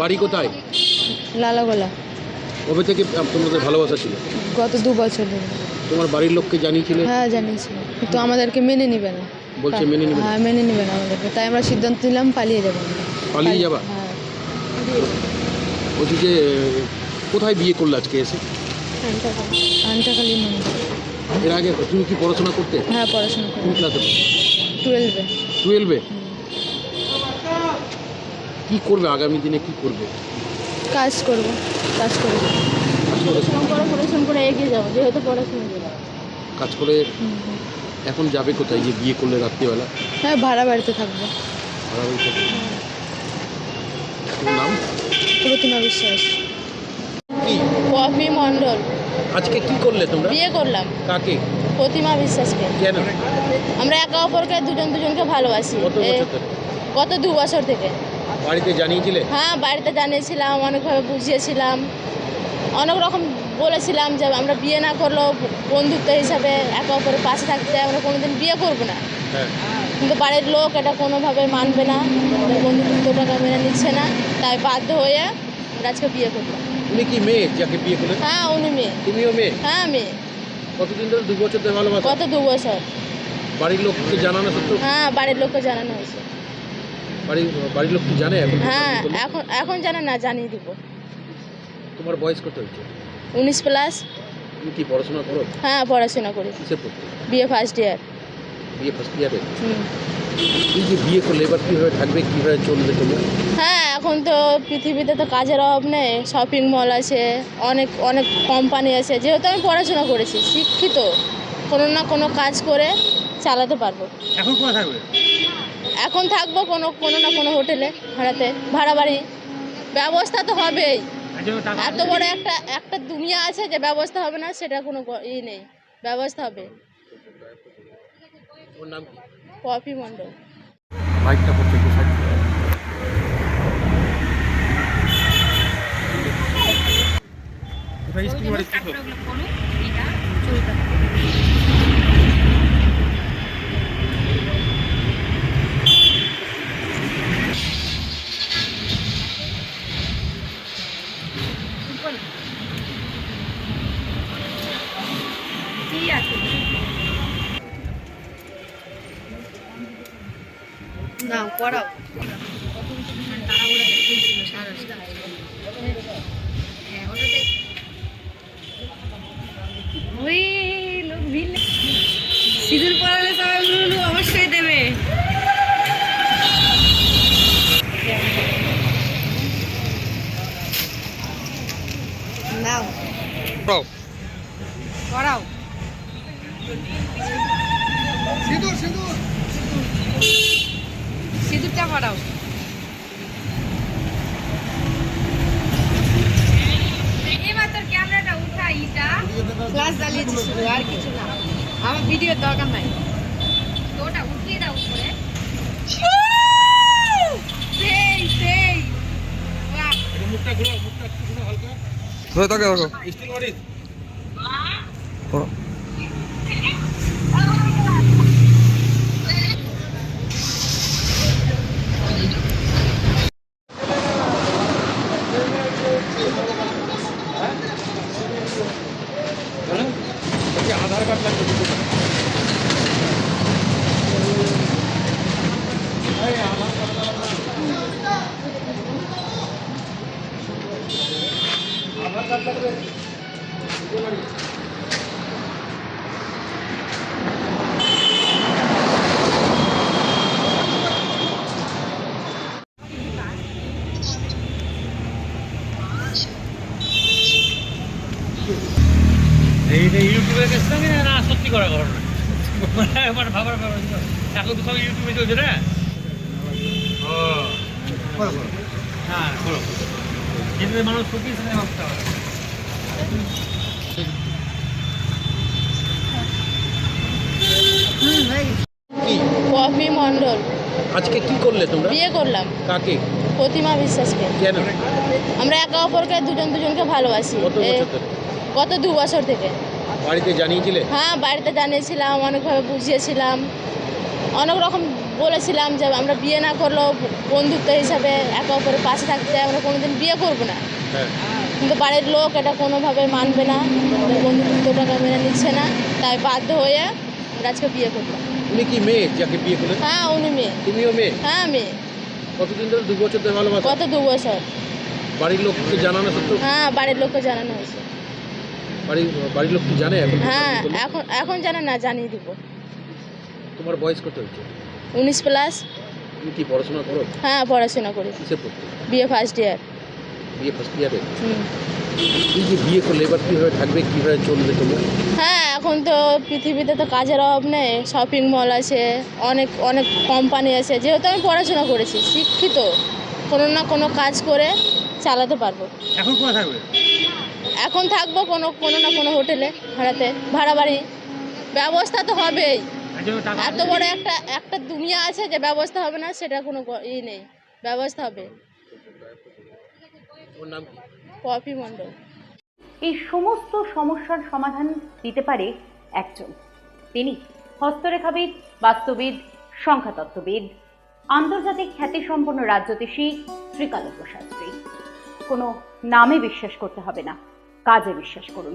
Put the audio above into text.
বাড়ি কোথায়? লালাগোলা। কবে থেকে তোমাদের ভালোবাসা ছিল? গত দু বছর ধরে। তোমার বাড়ির লোককে জানিয়েছিলে? হ্যাঁ জানিয়েছি কিন্তু আমাদেরকে মেনে নেবে না। বলছে মেনে নেবে হ্যাঁ মেনে নেবে না আমাদেরকে। তাই আমরা সিদ্ধান্ত নিলাম পালিয়ে যাব। পালিয়ে যাবা? হ্যাঁ। বলছি যে কোথায় বিয়ে করলে আজকে এসে? আনটাকালি এর আগে তুমি কি পড়াশোনা করতে? হ্যাঁ পড়াশোনা করি। কোন ক্লাসে টুয়েলভে টুয়েলভে কি করবে আগামী দিনে? কি করবে? কাজ করব কাজ করব। কাজ করে পড়াশোনা করে এগিয়ে যাব যেহেতু পড়াশোনা কাজ করে এখন যাবে কোথায়? যে বিয়ে করলে রাত্রিবেলা? হ্যাঁ ভাড়া বাড়িতে থাকব। ভাড়া বাড়ি থাকবে। নাম? প্রতিমা বিশ্বাস। কি? পপি মণ্ডল। আজকে কি করলে তোমরা? বিয়ে করলাম। কাকে? প্রতিমা বিশ্বাসকে। কেন? আমরা একে অপরকে দুজন দুজনকে ভালোবাসি? গত দু বছর থেকে। বাড়িতে জানিয়েছিলে? হ্যাঁ বাড়িতে জানিয়েছিলাম অনেকভাবে বুঝিয়েছিলাম। অনেক রকম বলেছিলাম যে আমরা বিয়ে না করলেও বন্ধুত্ব হিসাবে একে অপরের পাশে থাকতে আমরা কোনোদিন বিয়ে করব না। হ্যাঁ। কিন্তু বাড়ির লোক এটা কোনোভাবে মানবে না বন্ধুত্বটাকে মেনে নিচ্ছে না তাই বাধ্য হয়ে আমরা আজকে বিয়ে করলাম তুমি কি মেয়ে যাকে বিয়ে করলে হ্যাঁ উনি মেয়ে। তুমিও মেয়ে? হ্যাঁ মেয়ে। কতদিন ধরে দু বছর ধরে ভালোবাসা? গত দু বছর। বাড়ির লোককে জানানো হ্যাঁ বাড়ির লোককে জানানো হয়েছে। বাড়ির বাড়ির লোক কি জানে এখন হ্যাঁ এখন এখন জানা না জানিয়ে দিব। তোমার বয়স কত হয়েছে? উনিশ প্লাস তুমি কি পড়াশোনা করো? হ্যাঁ পড়াশোনা করি। কিসে পড়তে? বিয়ে ফার্স্ট ইয়ার বিয়ে ফার্স্ট ইয়ারে হুম। এই যে বিয়ে করলে? এবার কীভাবে থাকবে? কীভাবে চলবে তোমরা? হ্যাঁ এখন তো পৃথিবীতে তো কাজের অভাব নেই। শপিং মল আছে অনেক অনেক কোম্পানি আছে। যেহেতু আমি পড়াশোনা করেছি শিক্ষিত। কোনো না কোনো কাজ করে চালাতে পারব। এখন কোথায় থাকবে? এখন থাকব কোনো কোনো না কোনো হোটেলে ভাড়াতে। ভাড়া বাড়ি। ব্যবস্থা তো হবেই। এত বড় একটা একটা দুনিয়া আছে যে ব্যবস্থা হবে না সেটা কোনো ই নেই। ব্যবস্থা হবে। ওর নাম কি? পপি মণ্ডল। বাইকটা করছে একটু সাইড কোথায় স্কুল বাড়ি? না করাও ওই সিঁদুর পরালে সবাই লুলু অবশ্যই দেবে। নাও। করাও সিঁদুরটা করাও এবার তোর ক্যামেরাটা উঠা ইটা। ক্লাস চালিয়েছি শুধু আর কিছু না। আমার ভিডিওর দরকার নাই। ওটা উঠিয়ে দাও উপরে। সেই সেই। মুখটা ঘুরাও মুখটা একটু হালকা ধরে তাকে রাখো স্টিল বাড়ি এইটা ইউটিউবে গেছিলাম না সত্যি করা ঘটনা মানে ভাবার ব্যাপার এখন তো সব ইউটিউবে চলছে না? ও। হ্যাঁ করো। কিন্তু মানুষ সুখী সেখানে ভাবতে হবে। কি পপি আজকে কি করলে তোমরা? বিয়ে করলাম। কাকে? প্রতিমা বিশ্বাসকে। কেন? আমরা একে অপরকে দুজন দুজনকে ভালোবাসি। কত বছর? গত দু বছর থেকে। বাড়িতে জানিয়েছিলে? হ্যাঁ বাড়িতে জানিয়েছিলাম অনেকভাবে বুঝিয়েছিলাম। অনেক রকম বলেছিলাম যে আমরা বিয়ে না করলেও বন্ধুত্ব হিসাবে একে অপরের পাশে থাকতে আমরা কোনোদিন বিয়ে করব না। হ্যাঁ। কিন্তু বাড়ির লোক এটা কোনোভাবে মানবে না বন্ধুত্বটাকে মেনে নিচ্ছে না তাই বাধ্য হয়ে আমরা আজকে বিয়ে করলাম উনি কি মেয়ে যাকে বিয়ে করলেন? হ্যাঁ উনি মেয়ে। তুমিও মেয়ে? হ্যাঁ মেয়ে। কতদিন ধরে দু বছর ধরে ভালোবাসা? গত দু বছর। বাড়ির লোককে জানানো হ্যাঁ বাড়ির লোককে জানানো হয়েছে। বাড়ির বাড়ির লোক কি জানে এখন হ্যাঁ এখন এখন জানা না জানিয়ে দিব। তোমার বয়স কত হয়েছে? উনিশ প্লাস তুমি কি পড়াশোনা করো? হ্যাঁ পড়াশোনা করি। কিসে পড়তে বিয়ে ফার্স্ট ইয়ার বিয়ে ফার্স্ট ইয়ারে হুম। এই যে বিয়ে করলে এবার কীভাবে থাকবে কীভাবে চলবে তোমার? হ্যাঁ এখন তো পৃথিবীতে তো কাজের অভাব নেই। শপিং মল আছে অনেক অনেক কোম্পানি আছে। যেহেতু আমি পড়াশোনা করেছি শিক্ষিত। কোনো না কোনো কাজ করে চালাতে পারব। এখন কোথায় থাকবে? এখন থাকব কোনো কোনো না কোনো হোটেলে ভাড়াতে। ভাড়া বাড়ি। ব্যবস্থা তো হবেই। এত বড় একটা একটা দুনিয়া আছে যে ব্যবস্থা হবে না সেটা কোনো ই নেই। ব্যবস্থা হবে। পপি মণ্ডল। এই সমস্ত সমস্যার সমাধান দিতে পারে একজন। তিনি হস্তরেখাবিদ বাস্তুবিদ সংখ্যাতত্ত্ববিদ আন্তর্জাতিক খ্যাতিসম্পন্ন রাজ্যতীষী শ্রীকালজ্ঞ শাস্ত্রী কোনো নামে বিশ্বাস করতে হবে না। কাজে বিশ্বাস করুন।